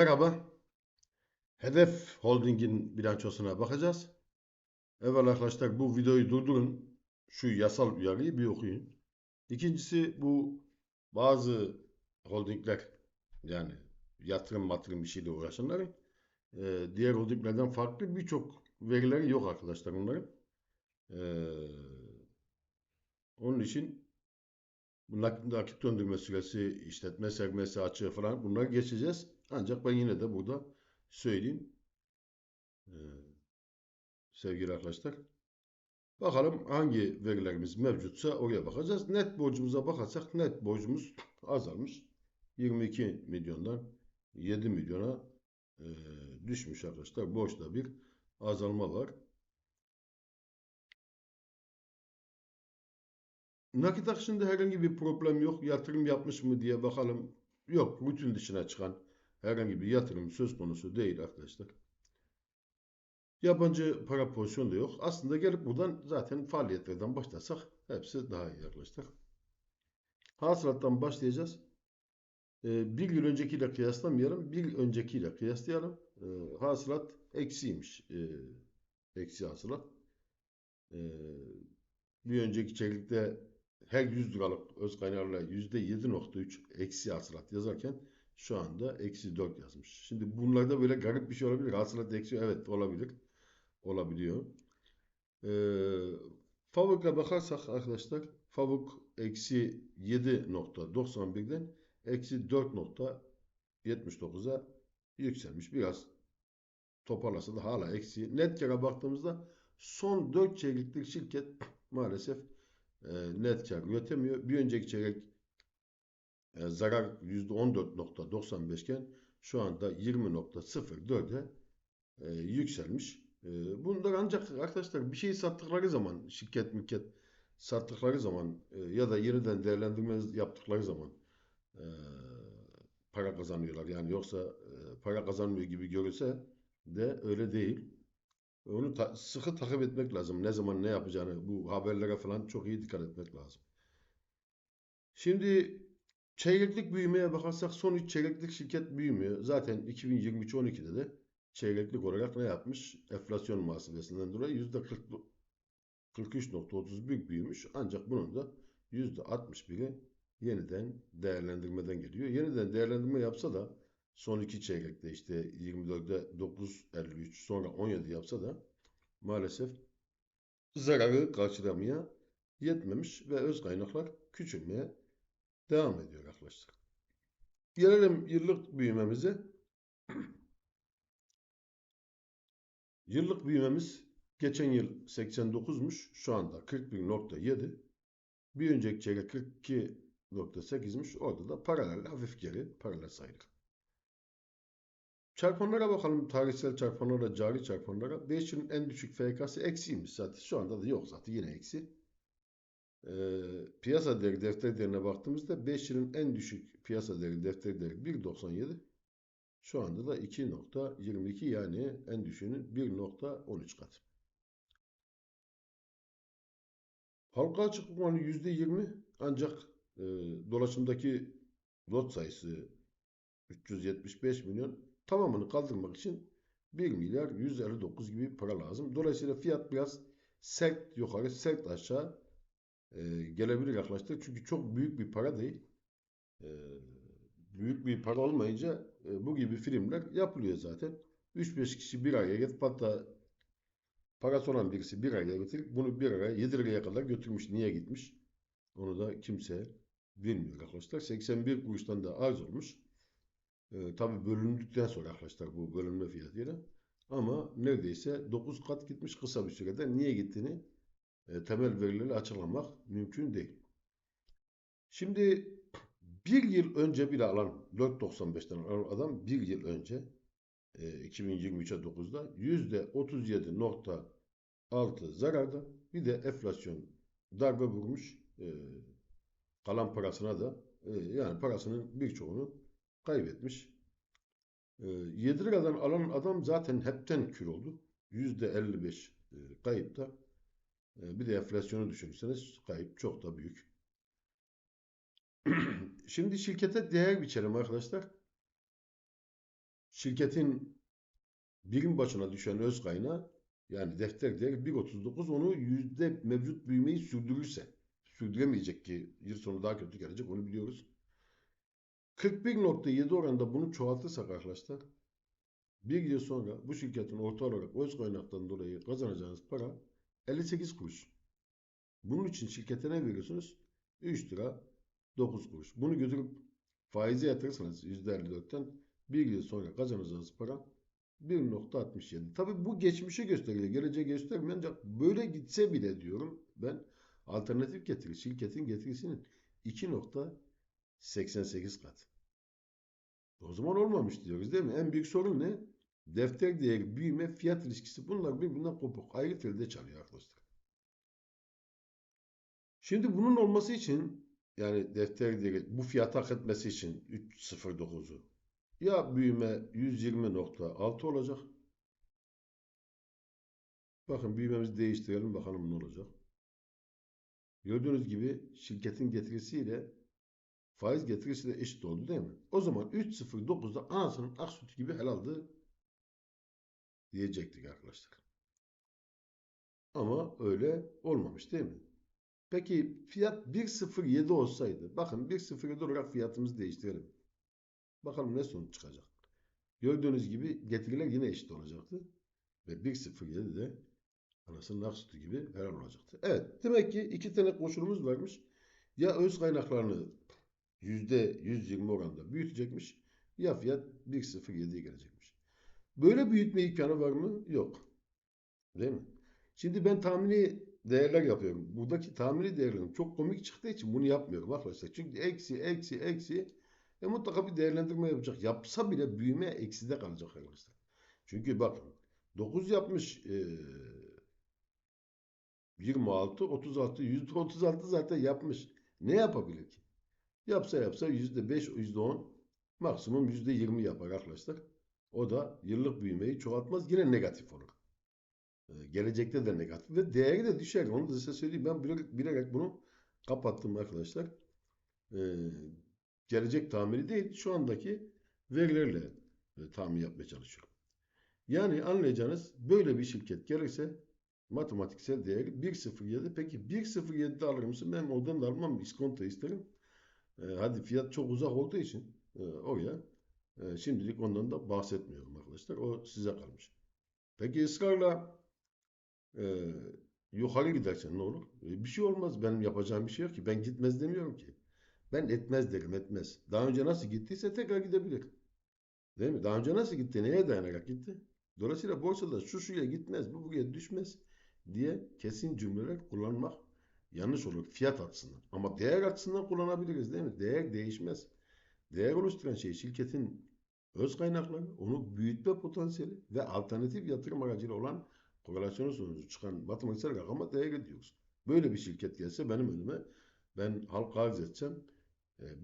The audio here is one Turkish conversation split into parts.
Merhaba. Hedef Holding'in bilançosuna bakacağız. Evet arkadaşlar bu videoyu durdurun. Şu yasal uyarıyı bir okuyun. İkincisi bu bazı holdingler yani yatırım matırım işiyle uğraşanların e, diğer holdinglerden farklı birçok verileri yok arkadaşlar onların. E, onun için bu nakit döndürme süresi, işletme sermayesi açığı falan bunları geçeceğiz. Ancak ben yine de burada söyleyeyim. Ee, sevgili arkadaşlar. Bakalım hangi verilerimiz mevcutsa oraya bakacağız. Net borcumuza bakarsak net borcumuz azalmış. 22 milyondan 7 milyona e, düşmüş arkadaşlar. Borçta bir azalma var. Nakit akışında herhangi bir problem yok. Yatırım yapmış mı diye bakalım. Yok. Rutin dışına çıkan herhangi bir yatırım söz konusu değil arkadaşlar. Yabancı para pozisyonu da yok. Aslında gelip buradan zaten faaliyetlerden başlasak hepsi daha iyi arkadaşlar. Hasılattan başlayacağız. Ee, bir yıl öncekiyle kıyaslamayalım. Bir yıl öncekiyle kıyaslayalım. Ee, hasılat eksiymiş. Ee, eksi hasılat. Ee, bir önceki çeyrekte her 100 liralık öz kaynaklarla %7.3 eksi hasılat yazarken şu anda eksi 4 yazmış. Şimdi bunlarda böyle garip bir şey olabilir. Hasılat eksi evet olabilir. Olabiliyor. Ee, Favuk'a bakarsak arkadaşlar Favuk eksi 7.91'den eksi 4.79'a yükselmiş. Biraz toparlasa da hala eksi. Net kâra baktığımızda son 4 çeyreklik şirket maalesef e, net kar üretemiyor. Bir önceki çeyrek e, zarar %14.95 iken şu anda 20.04'e e, yükselmiş. E, bunlar ancak arkadaşlar bir şey sattıkları zaman şirket mülkiyet sattıkları zaman e, ya da yeniden değerlendirme yaptıkları zaman para kazanıyorlar. Yani yoksa para kazanmıyor gibi görülse de öyle değil. Onu ta- sıkı takip etmek lazım. Ne zaman ne yapacağını bu haberlere falan çok iyi dikkat etmek lazım. Şimdi çeyreklik büyümeye bakarsak son 3 çeyreklik şirket büyümüyor. Zaten 2023-12'de de çeyreklik olarak ne yapmış? Enflasyon muhasebesinden dolayı %40 43.31 büyümüş. Ancak bunun da %61'i yeniden değerlendirmeden geliyor. Yeniden değerlendirme yapsa da son iki çeyrekte işte 24'de 9.53 sonra 17 yapsa da maalesef zararı karşılamaya yetmemiş ve öz kaynaklar küçülmeye devam ediyor arkadaşlar. Gelelim yıllık büyümemize. Yıllık büyümemiz geçen yıl 89'muş. Şu anda 41.7. Bir önceki çeyrek 42.8'miş. Orada da paralel hafif geri paralel sayılır. Çarpanlara bakalım. Tarihsel çarpanlara, cari çarpanlara. 5 yılın en düşük FK'sı eksiymiş zaten. Şu anda da yok zaten yine eksi. Ee, piyasa değeri defter değerine baktığımızda 5 yılın en düşük piyasa değeri defter değeri 1.97. Şu anda da 2.22 yani en düşüğünün 1.13 kat. Halka açık oranı %20 ancak e, dolaşımdaki lot sayısı 375 milyon tamamını kaldırmak için 1 milyar 159 gibi para lazım. Dolayısıyla fiyat biraz sert yukarı, sert aşağı e, gelebilir arkadaşlar. Çünkü çok büyük bir para değil. E, büyük bir para olmayınca e, bu gibi filmler yapılıyor zaten. 3-5 kişi bir araya getirip hatta parası olan birisi bir araya getirip bunu bir araya 7 liraya kadar götürmüş. Niye gitmiş? Onu da kimse bilmiyor arkadaşlar. 81 kuruştan da az olmuş. E, tabii bölündükten sonra arkadaşlar bu bölünme fiyatıyla. Ama neredeyse 9 kat gitmiş kısa bir sürede. Niye gittiğini temel verilerle açıklamak mümkün değil. Şimdi bir yıl önce bile alan 4.95'ten alan adam bir yıl önce e, 2023'e 9'da %37.6 zararda bir de enflasyon darbe vurmuş e, kalan parasına da e, yani parasının birçoğunu kaybetmiş. E, 7 liradan alan adam zaten hepten kül oldu. %55 e, kayıpta. E, bir de enflasyonu düşünürseniz kayıp çok da büyük. Şimdi şirkete değer biçelim arkadaşlar. şirketin birim başına düşen öz kaynağı yani defter değeri 1.39 onu yüzde mevcut büyümeyi sürdürürse sürdüremeyecek ki yıl sonu daha kötü gelecek onu biliyoruz. 41.7 oranında bunu çoğaltırsak arkadaşlar bir yıl sonra bu şirketin orta olarak öz kaynaktan dolayı kazanacağınız para 58 kuruş. Bunun için şirkete ne veriyorsunuz? 3 lira 9 kuruş. Bunu götürüp faize yatırırsanız %54'ten bir yıl sonra kazanacağınız para 1.67. Tabii bu geçmişi gösteriyor. Geleceği göstermiyor. Ancak böyle gitse bile diyorum ben alternatif getiri şirketin getirisinin 2.88 kat. O zaman olmamış diyoruz değil mi? En büyük sorun ne? Defter değeri, büyüme, fiyat ilişkisi bunlar birbirinden kopuk. Ayrı telde çalıyor arkadaşlar. Şimdi bunun olması için yani defter değeri bu fiyat hak etmesi için 3.09'u ya büyüme 120.6 olacak. Bakın büyümemizi değiştirelim bakalım ne olacak. Gördüğünüz gibi şirketin getirisiyle faiz getirisi de eşit oldu değil mi? O zaman 3.09'da anasının ak sütü gibi helaldi diyecektik arkadaşlar. Ama öyle olmamış değil mi? Peki fiyat 1.07 olsaydı bakın 1.07 olarak fiyatımızı değiştirelim. Bakalım ne sonuç çıkacak. Gördüğünüz gibi getiriler yine eşit olacaktı. Ve 1.07 de anasının ak sütü gibi helal olacaktı. Evet demek ki iki tane koşulumuz varmış. Ya öz kaynaklarını %120 oranında büyütecekmiş ya fiyat 1.07'ye gelecekmiş. Böyle büyütme imkanı var mı? Yok. Değil mi? Şimdi ben tahmini değerler yapıyorum. Buradaki tahmini değerlerim çok komik çıktığı için bunu yapmıyorum arkadaşlar. Çünkü eksi, eksi, eksi e mutlaka bir değerlendirme yapacak. Yapsa bile büyüme ekside kalacak arkadaşlar. Çünkü bakın 9 yapmış e, 26, 36, %36 zaten yapmış. Ne yapabilir ki? Yapsa yapsa %5, %10 maksimum %20 yapar arkadaşlar. O da yıllık büyümeyi çoğaltmaz. Yine negatif olur. Ee, gelecekte de negatif ve değeri de düşer. Onu da size söyleyeyim. Ben bilerek, bilerek bunu kapattım arkadaşlar. Ee, gelecek tahmini değil. Şu andaki verilerle e, tahmin yapmaya çalışıyorum. Yani anlayacağınız böyle bir şirket gelirse matematiksel değeri 1.07. Peki 1.07'de alır mısın? Ben oradan da almam. İskonto isterim. Ee, hadi fiyat çok uzak olduğu için e, oraya e, şimdilik ondan da bahsetmiyorum arkadaşlar. O size kalmış. Peki ısrarla e, yukarı gidersen ne olur? E, bir şey olmaz. Benim yapacağım bir şey yok ki. Ben gitmez demiyorum ki. Ben etmez derim etmez. Daha önce nasıl gittiyse tekrar gidebilir. Değil mi? Daha önce nasıl gitti? Neye dayanarak gitti? Dolayısıyla borsada şu şuraya gitmez, bu buraya düşmez diye kesin cümleler kullanmak yanlış olur fiyat açısından. Ama değer açısından kullanabiliriz değil mi? Değer değişmez. Değer oluşturan şey şirketin öz kaynakları, onu büyütme potansiyeli ve alternatif yatırım aracıyla olan korelasyonu sonucu çıkan matematiksel rakama değer ediyoruz. Böyle bir şirket gelse benim önüme ben halka arz edeceğim.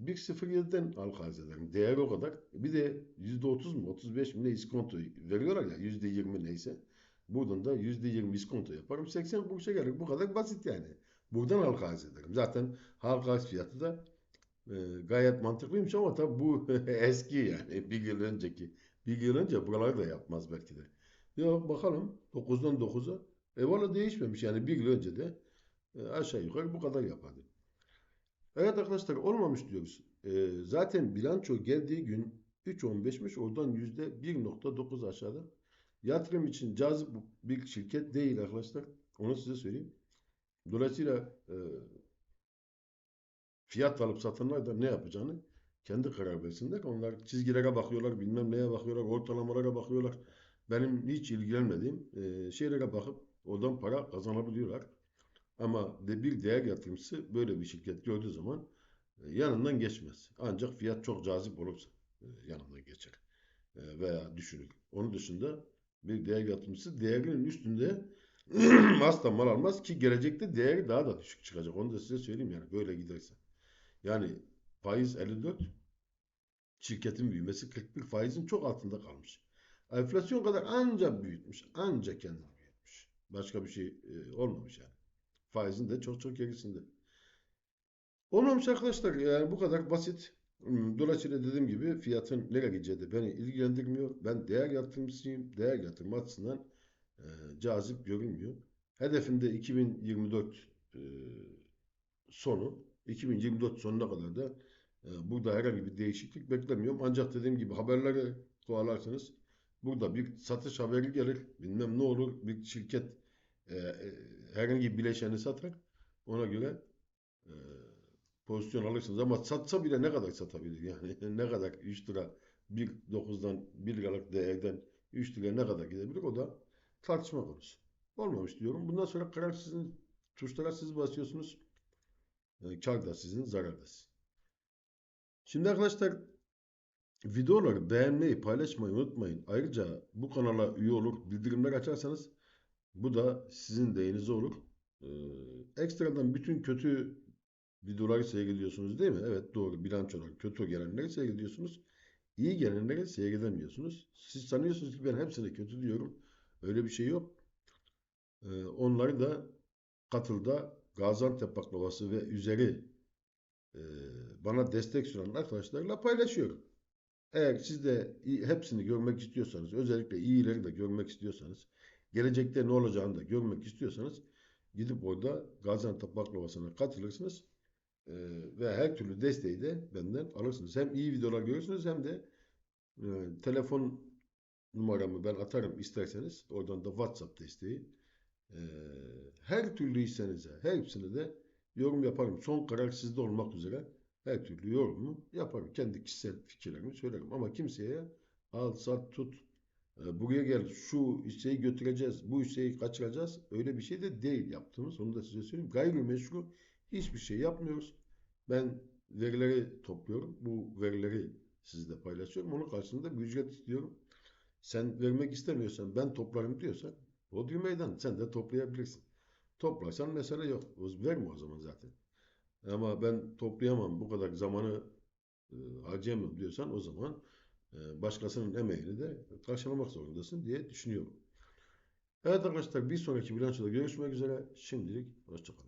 1.07'den halka arz ederim. Değer o kadar. Bir de %30 mu 35 mi ne iskonto veriyorlar ya %20 neyse. Buradan da %20 iskonto yaparım. 80 kuruşa gelir. Bu kadar basit yani. Buradan halka arz ederim. Zaten halka arz fiyatı da gayet mantıklıymış ama tabii bu eski yani. Bir yıl önceki. Bir yıl önce buraları da yapmaz belki de. Yok bakalım 9'dan 9'a. E valla değişmemiş yani bir yıl önce de e, aşağı yukarı bu kadar yapardı. Evet arkadaşlar olmamış diyoruz. E, zaten bilanço geldiği gün 3.15'miş oradan %1.9 aşağıda. Yatırım için cazip bir şirket değil arkadaşlar. Onu size söyleyeyim. Dolayısıyla e, fiyat alıp satanlar da ne yapacağını kendi karar versinler. Onlar çizgilere bakıyorlar, bilmem neye bakıyorlar, ortalamalara bakıyorlar. Benim hiç ilgilenmediğim e, şeylere bakıp oradan para kazanabiliyorlar. Ama de bir değer yatırımcısı böyle bir şirket gördüğü zaman e, yanından geçmez. Ancak fiyat çok cazip olursa e, yanından geçer e, veya düşünür. Onun dışında bir değer yatırımcısı değerinin üstünde asla mal almaz ki gelecekte değeri daha da düşük çıkacak. Onu da size söyleyeyim yani böyle giderse. Yani faiz 54 şirketin büyümesi 41 faizin çok altında kalmış. Enflasyon kadar ancak büyütmüş. Ancak kendini büyütmüş. Başka bir şey e, olmamış yani. Faizin de çok çok gerisinde. Olmamış arkadaşlar. Yani bu kadar basit. Hmm, Dolayısıyla dediğim gibi fiyatın nereye gideceği de beni ilgilendirmiyor. Ben değer yatırımcısıyım. Değer yatırım açısından e, cazip görünmüyor. Hedefim de 2024 e, sonu. 2024 sonuna kadar da e, burada herhangi bir değişiklik beklemiyorum. Ancak dediğim gibi haberleri kovalarsanız burada bir satış haberi gelir. Bilmem ne olur. Bir şirket e, e, herhangi bir bileşeni satar. Ona göre e, pozisyon alırsınız. Ama satsa bile ne kadar satabilir? Yani ne kadar 3 lira 1.9'dan 1 liralık değerden 3 liraya ne kadar gidebilir? O da tartışma konusu. Olmamış diyorum. Bundan sonra karar sizin. Tuşlara siz basıyorsunuz. Yani kar da sizin, zarar. Şimdi arkadaşlar videoları beğenmeyi, paylaşmayı unutmayın. Ayrıca bu kanala üye olur, bildirimler açarsanız bu da sizin deyinize olur. Ee, ekstradan bütün kötü videoları seyrediyorsunuz değil mi? Evet doğru bilançolar kötü gelenleri seyrediyorsunuz. İyi gelenleri seyredemiyorsunuz. Siz sanıyorsunuz ki ben hepsine kötü diyorum. Öyle bir şey yok. Ee, onları da katılda Gaziantep baklavası ve üzeri e, bana destek sunan arkadaşlarla paylaşıyorum. Eğer siz de hepsini görmek istiyorsanız, özellikle iyileri de görmek istiyorsanız, gelecekte ne olacağını da görmek istiyorsanız gidip orada Gaziantep baklavasına katılırsınız. Ee, ve her türlü desteği de benden alırsınız. Hem iyi videolar görürsünüz hem de e, telefon numaramı ben atarım isterseniz. Oradan da WhatsApp desteği. Her türlü hissenize, hepsini de yorum yaparım. Son karar sizde olmak üzere her türlü yorumu yaparım. Kendi kişisel fikirlerimi söylerim. Ama kimseye al, sat, tut, buraya gel, şu hisseyi götüreceğiz, bu hisseyi kaçıracağız. Öyle bir şey de değil yaptığımız. Onu da size söyleyeyim. Gayrimeşru hiçbir şey yapmıyoruz. Ben verileri topluyorum. Bu verileri sizle paylaşıyorum. Onun karşılığında bir ücret istiyorum. Sen vermek istemiyorsan ben toplarım diyorsan Bodrum meydan sen de toplayabilirsin. Toplarsan mesele yok. O- Verme o zaman zaten. Ama ben toplayamam bu kadar zamanı e, harcayamam diyorsan o zaman e, başkasının emeğini de karşılamak zorundasın diye düşünüyorum. Evet arkadaşlar bir sonraki bilançoda görüşmek üzere. Şimdilik hoşçakalın.